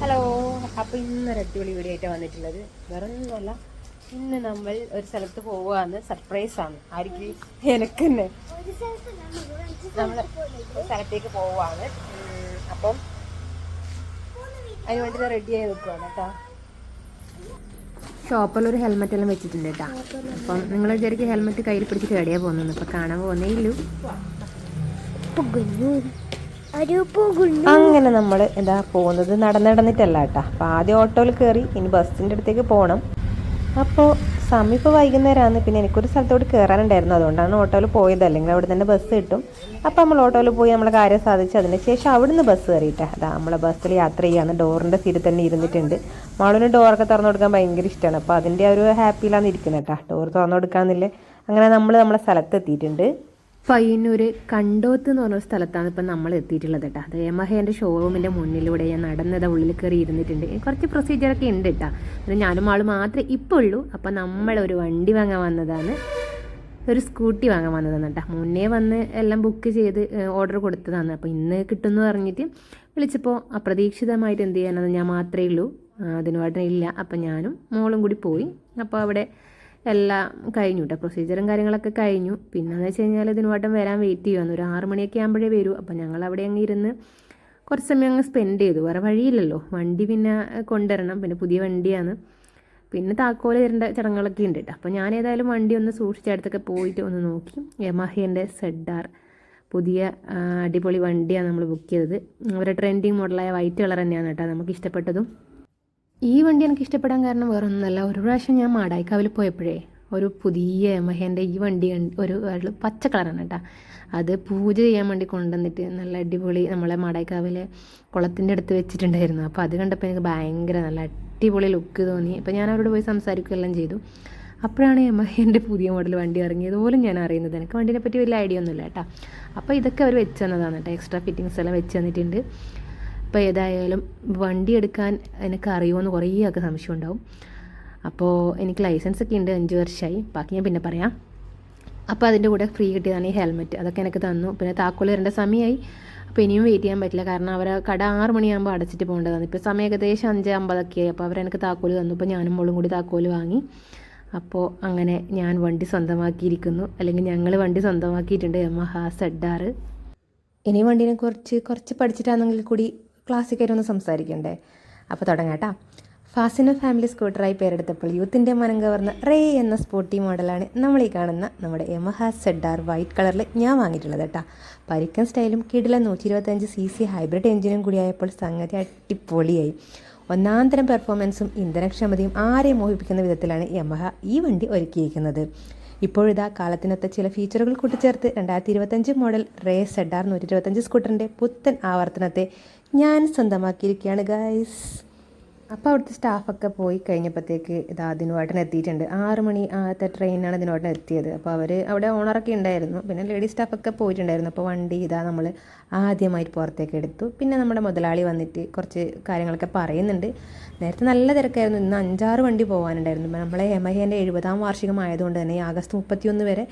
Hello അപ്പോൾ ഇന്നൊരു അടിപൊളി വീഡിയോ ആയിട്ട് വന്നിട്ടുള്ളത്. വേറെ ഒന്നുമല്ല ഇന്ന് നമ്മൾ ഒരു സ്ഥലത്ത് പോവാന്ന് സർപ്രൈസ് ആണ്. ആർക്കി എനിക്ക് തന്നെ നമ്മൾ ഒരു സ്ഥലത്തേക്ക് പോവാണ്. അപ്പം അതിന് വേണ്ടി റെഡി ആയി നിൽക്കുവാണ് കേട്ടോ. ഷോപ്പിൽ ഒരു ഹെൽമെറ്റ് എല്ലാം വെച്ചിട്ടുണ്ട് കേട്ടോ. അപ്പം നിങ്ങൾ വിചാരിക്കും ഹെൽമെറ്റ് കയ്യിൽ പിടിച്ചിട്ട് എവിടെയാണ് പോകുന്നത് അപ്പം കാണാൻ പോകുന്നേ ഇല്ലു. ഒരു അങ്ങനെ നമ്മൾ എന്താ പോകുന്നത്? നടന്ന് നടന്നിട്ടല്ല കേട്ടോ. അപ്പോൾ ആദ്യം ഓട്ടോയിൽ കയറി ഇനി ബസ്സിന്റെ അടുത്തേക്ക് പോകണം അപ്പോൾ സമയം വൈകുന്നേരമാണ് പിന്നെ എനിക്കൊരു സ്ഥലത്തോട്ട് കയറാനുണ്ടായിരുന്നു അതുകൊണ്ടാണ് ഓട്ടോയിൽ പോയത്. അല്ലെങ്കിൽ അവിടെ തന്നെ ബസ് കിട്ടും. അപ്പോൾ നമ്മൾ ഓട്ടോയിൽ പോയി നമ്മളെ കാര്യം സാധിച്ചു അതിന് ശേഷം അവിടുന്ന് ബസ് കയറിയിട്ടാ. അതാ നമ്മളെ ബസ്സിൽ യാത്ര ചെയ്യാണ് ഡോറിന്റെ സീറ്റിൽ തന്നെ ഇരുന്നിട്ടുണ്ട്. മോളിന് ഡോറൊക്കെ തുറന്നു കൊടുക്കാൻ ഭയങ്കര ഇഷ്ടമാണ് അപ്പോൾ അതിന്റെ ഒരു ഹാപ്പിയിലാണ് ഇരിക്കുന്നത് കേട്ടോ. ഡോർ തുറന്നു കൊടുക്കാന്നില്ലേ. അങ്ങനെ നമ്മൾ നമ്മളെ സ്ഥലത്ത് എത്തിയിട്ടുണ്ട് പയ്യന്നൂർ കണ്ടോത്ത് എന്ന് പറഞ്ഞ സ്ഥലത്താണ് ഇപ്പം നമ്മൾ എത്തിയിട്ടുള്ളത് കേട്ടോ അത് യമഹേന്റെ ഷോറൂമിന്റെ മുന്നിലൂടെ ഞാൻ നടന്നത് ഉള്ളിൽ കയറി ഇരുന്നിട്ടുണ്ട് കുറച്ച് പ്രൊസീജിയറൊക്കെ ഉണ്ട് കേട്ടോ അത് ഞാനും ആൾ മാത്രമേ ഇപ്പോൾ ഉള്ളൂ. അപ്പം നമ്മളൊരു വണ്ടി വാങ്ങാൻ വന്നതാണ്. ഒരു സ്കൂട്ടി വാങ്ങാൻ വന്നതാണ് കേട്ടോ മുന്നേ വന്ന് എല്ലാം ബുക്ക് ചെയ്ത് ഓർഡർ കൊടുത്തതാണ്. അപ്പോൾ ഇന്ന് കിട്ടുമെന്ന് പറഞ്ഞിട്ട് വിളിച്ചപ്പോൾ അപ്രതീക്ഷിതമായിട്ട് എന്ത് ചെയ്യാനെന്ന് ഞാൻ മാത്രമേ ഉള്ളൂ. അതിനുമായിട്ട് ഇല്ല. അപ്പം ഞാനും മോളും കൂടി പോയി. അപ്പോൾ അവിടെ എല്ലാം കഴിഞ്ഞു കേട്ടോ പ്രൊസീജിയറും കാര്യങ്ങളൊക്കെ കഴിഞ്ഞു. പിന്നെ എന്ന് വെച്ച് കഴിഞ്ഞാൽ ഇതിനുമായിട്ടും വരാൻ വെയിറ്റ് ചെയ്യുമായിരുന്നു ഒരു ആറ് മണിയൊക്കെ ആകുമ്പോഴേ വരൂ. അപ്പം ഞങ്ങൾ അവിടെ അങ്ങ് ഇരുന്ന് കുറച്ച് സമയം അങ്ങ് സ്പെൻഡ് ചെയ്തു. വേറെ വഴിയില്ലല്ലോ. വണ്ടി പിന്നെ കൊണ്ടുവരണം. പിന്നെ പുതിയ വണ്ടിയാണ്. പിന്നെ താക്കോൽ തരേണ്ട ചടങ്ങുകളൊക്കെ ഉണ്ട് കേട്ടോ അപ്പോൾ ഞാൻ ഏതായാലും വണ്ടി ഒന്ന് സൂക്ഷിച്ചടുത്തൊക്കെ പോയിട്ട് ഒന്ന് നോക്കി. യമഹേന്റെ സെഡാർ പുതിയ അടിപൊളി വണ്ടിയാണ് നമ്മൾ ബുക്ക് ചെയ്തത്. അവരുടെ ട്രെൻഡിങ് മോഡലായ വൈറ്റ് കളർ തന്നെയാണ് കേട്ടോ നമുക്ക് ഇഷ്ടപ്പെട്ടതും. ഈ വണ്ടി എനിക്ക് ഇഷ്ടപ്പെടാൻ കാരണം വേറെ ഒന്നല്ല ഒരു പ്രാവശ്യം ഞാൻ മാടായിക്കാവിൽ പോയപ്പോഴേ ഒരു പുതിയ മഹേന്റെ ഈ വണ്ടി ഒരു പച്ച കളറാണ് കേട്ടോ. അത് പൂജ ചെയ്യാൻ വേണ്ടി കൊണ്ടുവന്നിട്ട് നല്ല അടിപൊളി നമ്മളെ മാടായിക്കാവിലെ കുളത്തിന്റെ അടുത്ത് വെച്ചിട്ടുണ്ടായിരുന്നു. അപ്പോൾ അത് കണ്ടപ്പോൾ എനിക്ക് ഭയങ്കര നല്ല അടിപൊളി ലുക്ക് തോന്നി. അപ്പോൾ ഞാൻ അവരോട് പോയി സംസാരിക്കുകയെല്ലാം ചെയ്തു. അപ്പോഴാണ് യമഹേന്റെ പുതിയ മോഡൽ വണ്ടി ഇറങ്ങിയത് പോലും ഞാൻ അറിയുന്നത്. എനിക്ക് വണ്ടീനെ പറ്റി വലിയ ഐഡിയ ഒന്നുമില്ല കേട്ടോ. അപ്പോൾ ഇതൊക്കെ അവർ വെച്ച് തന്നതാണ് കേട്ടോ. എക്സ്ട്രാ ഫിറ്റിങ്സ് എല്ലാം വെച്ച് തന്നിട്ടുണ്ട്. അപ്പോൾ ഏതായാലും വണ്ടി എടുക്കാൻ എനിക്ക് അറിയുമെന്ന് കുറേ ഒക്കെ സംശയം ഉണ്ടാവും അപ്പോൾ എനിക്ക് ലൈസൻസ് ഒക്കെ ഉണ്ട് അഞ്ച് വർഷമായി ബാക്കി ഞാൻ പിന്നെ പറയാം. അപ്പോൾ അതിന്റെ കൂടെ ഫ്രീ കിട്ടിയതാണ് ഈ ഹെൽമെറ്റ്. അതൊക്കെ എനിക്ക് തന്നു. പിന്നെ താക്കോൽ വരേണ്ട സമയമായി അപ്പോൾ ഇനിയും വെയിറ്റ് ചെയ്യാൻ പറ്റില്ല. കാരണം അവരെ കട ആറ് മണിയാകുമ്പോൾ അടച്ചിട്ട് പോകേണ്ടതാണ്. ഇപ്പോൾ സമയം ഏകദേശം അഞ്ച് അമ്പതൊക്കെ ആയി അപ്പോൾ അവരെനിക്ക് താക്കോൽ തന്നു. അപ്പോൾ ഞാനും മോളും കൂടി താക്കോൽ വാങ്ങി. അപ്പോൾ അങ്ങനെ ഞാൻ വണ്ടി സ്വന്തമാക്കിയിരിക്കുന്നു. അല്ലെങ്കിൽ ഞങ്ങൾ വണ്ടി സ്വന്തമാക്കിയിട്ടുണ്ട്. യമഹ ആറ് ഇനി വണ്ടീനെ കുറിച്ച് കുറച്ച് പഠിച്ചിട്ടാണെങ്കിൽ കൂടി ക്ലാസ്സിക്കായിട്ട് ഒന്ന് സംസാരിക്കണ്ടേ അപ്പോൾ തുടങ്ങാട്ടാ ഫാസിന ഫാമിലി സ്കൂട്ടറായി പേരെടുത്തപ്പോൾ യൂത്തിന്റെ മനം കവർന്ന റേ എന്ന സ്പോർട്ടി മോഡലാണ് നമ്മൾ ഈ കാണുന്ന നമ്മുടെ എമഹ സെഡാർ വൈറ്റ് കളറിൽ ഞാൻ വാങ്ങിയിട്ടുള്ളത് കേട്ടോ. പരിക്കൻ സ്റ്റൈലും കിടില നൂറ്റി ഇരുപത്തഞ്ച് സി സി ഹൈബ്രിഡ് എഞ്ചിനും കൂടിയായപ്പോൾ സംഗതി അടിപൊളിയായി. ഒന്നാന്തരം പെർഫോമൻസും ഇന്ധനക്ഷമതയും ആരെയും മോഹിപ്പിക്കുന്ന വിധത്തിലാണ് യമഹ ഈ വണ്ടി ഒരുക്കിയിരിക്കുന്നത്. ഇപ്പോഴിതാ കാലത്തിനൊത്ത ചില ഫീച്ചറുകൾ കൂട്ടിച്ചേർത്ത് രണ്ടായിരത്തി ഇരുപത്തഞ്ച് മോഡൽ റേ സെഡാർ നൂറ്റി ഇരുപത്തഞ്ച് സ്കൂട്ടറിന്റെ പുത്തൻ ആവർത്തനത്തെ ഞാൻ സ്വന്തമാക്കിയിരിക്കുകയാണ് ഗൈസ് അപ്പോൾ അവിടുത്തെ സ്റ്റാഫൊക്കെ പോയി കഴിഞ്ഞപ്പോഴത്തേക്ക് ഇതാ ദിനുവാട്ടൻ എത്തിയിട്ടുണ്ട്. ആറ് മണി ആദ്യത്തെ ട്രെയിനാണ് ദിനുവാട്ടൻ എത്തിയത്. അപ്പോൾ അവർ അവിടെ ഓണറൊക്കെ ഉണ്ടായിരുന്നു. പിന്നെ ലേഡി സ്റ്റാഫൊക്കെ പോയിട്ടുണ്ടായിരുന്നു. അപ്പോൾ വണ്ടി ഇതാ നമ്മൾ ആദ്യമായിട്ട് പുറത്തേക്ക് എടുത്തു. പിന്നെ നമ്മുടെ മുതലാളി വന്നിട്ട് കുറച്ച് കാര്യങ്ങളൊക്കെ പറയുന്നുണ്ട്. നേരത്തെ നല്ല തിരക്കായിരുന്നു. ഇന്ന് അഞ്ചാറ് വണ്ടി പോകാനുണ്ടായിരുന്നു നമ്മളെ എമഹേന്റെ എഴുപതാം വാർഷികമായതുകൊണ്ട് തന്നെ ഈ ആഗസ്റ്റ് മുപ്പത്തിയൊന്ന് വരെ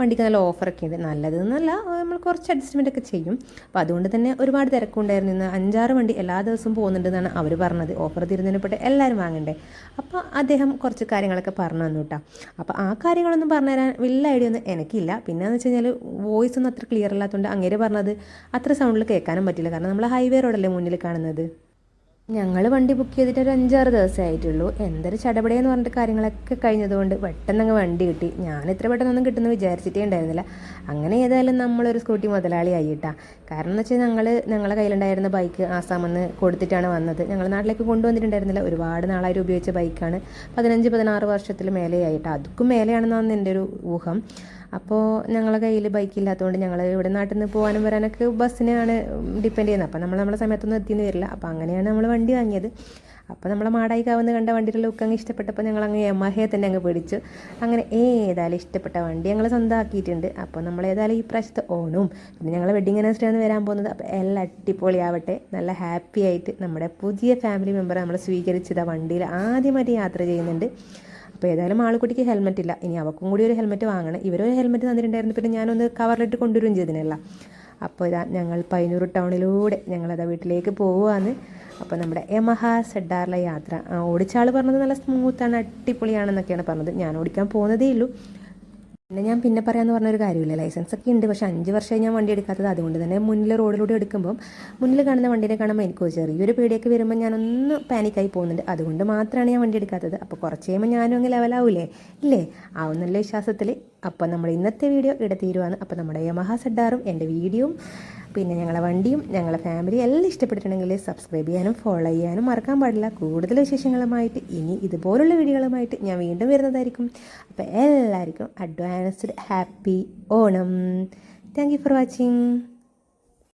വണ്ടിക്ക് നല്ല ഓഫറൊക്കെ ഉണ്ട്. നല്ലത് എന്നല്ല നമ്മൾ കുറച്ച് അഡ്ജസ്റ്റ്മെന്റ് ഒക്കെ ചെയ്യും. അപ്പോൾ അതുകൊണ്ട് തന്നെ ഒരുപാട് തിരക്കുണ്ടായിരുന്നു. ഇന്ന് അഞ്ചാറ് വണ്ടി എല്ലാ ദിവസവും പോകുന്നുണ്ടെന്നാണ് അവർ പറഞ്ഞത്. ഓഫർ തിരുന്നതിനെപ്പെട്ട് എല്ലാവരും വാങ്ങണ്ടേ? അപ്പോൾ അദ്ദേഹം കുറച്ച് കാര്യങ്ങളൊക്കെ പറഞ്ഞു തന്നു കേട്ടോ അപ്പോൾ ആ കാര്യങ്ങളൊന്നും പറഞ്ഞു തരാൻ വലിയ ഐഡിയ ഒന്നും എനിക്കില്ല. പിന്നെയെന്ന് വെച്ച് കഴിഞ്ഞാൽ വോയിസ് ഒന്നും അത്ര ക്ലിയർ അല്ലാത്തതുകൊണ്ട് അങ്ങേര് പറഞ്ഞത് അത്ര സൗണ്ടിൽ കേൾക്കാനും പറ്റില്ല. കാരണം നമ്മൾ ഹൈവേ റോഡല്ലേ മുന്നിൽ കാണുന്നത്? ഞങ്ങൾ വണ്ടി ബുക്ക് ചെയ്തിട്ട് ഒരു അഞ്ചാറ് ദിവസമേ ആയിട്ടുള്ളൂ. എന്തൊരു ചടപടയെന്ന് പറഞ്ഞിട്ട് കാര്യങ്ങളൊക്കെ കഴിഞ്ഞതുകൊണ്ട് പെട്ടെന്ന് അങ്ങ് വണ്ടി കിട്ടി. ഞാൻ ഇത്ര പെട്ടെന്നൊന്നും കിട്ടുമെന്ന് വിചാരിച്ചിട്ടേ ഉണ്ടായിരുന്നില്ല. അങ്ങനെ ഏതായാലും നമ്മളൊരു സ്കൂട്ടി മുതലാളി ആയിട്ടാ. കാരണം എന്ന് വെച്ചാൽ ഞങ്ങൾ ഞങ്ങളുടെ കയ്യിലുണ്ടായിരുന്ന ബൈക്ക് ആസാമെന്ന് കൊടുത്തിട്ടാണ് വന്നത്. ഞങ്ങൾ നാട്ടിലേക്ക് കൊണ്ടുവന്നിട്ടുണ്ടായിരുന്നില്ല. ഒരുപാട് നാളായിട്ട് ഉപയോഗിച്ച ബൈക്കാണ് പതിനഞ്ച് പതിനാറ് വർഷത്തിൽ ആയിട്ട് അതുക്കും മേലെയാണെന്നാണ് എന്റെ ഒരു ഊഹം. അപ്പോൾ ഞങ്ങളെ കയ്യിൽ ബൈക്ക് ഇല്ലാത്തതുകൊണ്ട് ഞങ്ങൾ ഇവിടെ നാട്ടിൽ നിന്ന് പോകാനും വരാനൊക്കെ ബസ്സിനെയാണ് ഡിപ്പെൻഡ് ചെയ്യുന്നത് അപ്പോൾ നമ്മൾ നമ്മളെ സമയത്തൊന്നും എത്തിയെന്ന് വരില്ല. അപ്പോൾ അങ്ങനെയാണ് നമ്മൾ വണ്ടി വാങ്ങിയത്. അപ്പോൾ നമ്മളെ മാടായിക്കാവുന്ന കണ്ട വണ്ടിയുടെ ലുക്ക് അങ്ങ് ഇഷ്ടപ്പെട്ടപ്പോൾ ഞങ്ങൾ അങ്ങ് യമഹയെ തന്നെ അങ്ങ് പിടിച്ചു. അങ്ങനെ ഏതായാലും ഇഷ്ടപ്പെട്ട വണ്ടി ഞങ്ങൾ സ്വന്തമാക്കിയിട്ടുണ്ട് അപ്പോൾ നമ്മൾ ഏതായാലും ഈ പ്രാവശ്യത്തെ ഓണവും പിന്നെ ഞങ്ങൾ വെഡിങ് ആനിവേഴ്സറിയാണ് വരാൻ പോകുന്നത്. അപ്പോൾ എല്ലാം അടിപൊളിയാവട്ടെ. നല്ല ഹാപ്പി ആയിട്ട് നമ്മുടെ പുതിയ ഫാമിലി മെമ്പറെ നമ്മൾ സ്വീകരിച്ചത് ആ വണ്ടിയിൽ ആദ്യമായിട്ട് യാത്ര ചെയ്യുന്നുണ്ട്. അപ്പോൾ ഏതായാലും ആൾക്കുട്ടിക്ക് ഹെൽമെറ്റ് ഇല്ല. ഇനി അവൾക്കും കൂടി ഒരു ഹെൽമെറ്റ് വാങ്ങണം. ഇവരൊരു ഹെൽമെറ്റ് തന്നിട്ടുണ്ടായിരുന്നു. പിന്നെ ഞാനൊന്ന് കവറിലിട്ട് കൊണ്ടുവരും ചെയ്തിനല്ല. അപ്പോൾ ഇതാ ഞങ്ങൾ പൈനൂർ ടൗണിലൂടെ ഞങ്ങളതാ വീട്ടിലേക്ക് പോവുകയാണ്. അപ്പോൾ നമ്മുടെ യമഹ സെഡാറിലെ യാത്ര. ഓടിച്ചാൾ പറഞ്ഞത് നല്ല സ്മൂത്താണ് അടിപൊളിയാണെന്നൊക്കെയാണ് പറഞ്ഞത്. ഞാൻ ഓടിക്കാൻ പോകുന്നതേ ഉള്ളൂ. പിന്നെ ഞാൻ പിന്നെ പറയാമെന്ന് പറഞ്ഞൊരു കാര്യമില്ല. ലൈസൻസ് ഒക്കെ ഉണ്ട്. പക്ഷേ അഞ്ച് വർഷമായി ഞാൻ വണ്ടി എടുക്കാത്തത് അതുകൊണ്ട് തന്നെ മുന്നിൽ റോഡിലൂടെ എടുക്കുമ്പോൾ മുന്നിൽ കാണുന്ന വണ്ടീനെ കാണുമ്പോൾ എനിക്ക് ചെറിയൊരു പേടിയൊക്കെ വരുമ്പോൾ ഞാനൊന്ന് പാനിക്കായി പോകുന്നുണ്ട്. അതുകൊണ്ട് മാത്രമാണ് ഞാൻ വണ്ടി എടുക്കാത്തത്. അപ്പോൾ കുറച്ച് കഴിയുമ്പോൾ ഞാനും അങ്ങ് ലെവലാവൂലേ ഇല്ലേ? ആവുന്നുള്ള വിശ്വാസത്തിൽ അപ്പോൾ നമ്മൾ ഇന്നത്തെ വീഡിയോ ഇവിടെ തീരുവാണ്. അപ്പോൾ നമ്മുടെ യമഹ സെഡാറും എന്റെ വീഡിയോയും പിന്നെ ഞങ്ങളെ വണ്ടിയും ഞങ്ങളെ ഫാമിലി എല്ലാം ഇഷ്ടപ്പെട്ടിട്ടുണ്ടെങ്കിൽ സബ്സ്ക്രൈബ് ചെയ്യാനും ഫോളോ ചെയ്യാനും മറക്കാൻ പാടില്ല. കൂടുതൽ വിശേഷങ്ങളുമായിട്ട് ഇനി ഇതുപോലുള്ള വീഡിയോകളുമായിട്ട് ഞാൻ വീണ്ടും വരുന്നതായിരിക്കും. അപ്പോൾ എല്ലാവർക്കും advanced happy Onam. Thank you for watching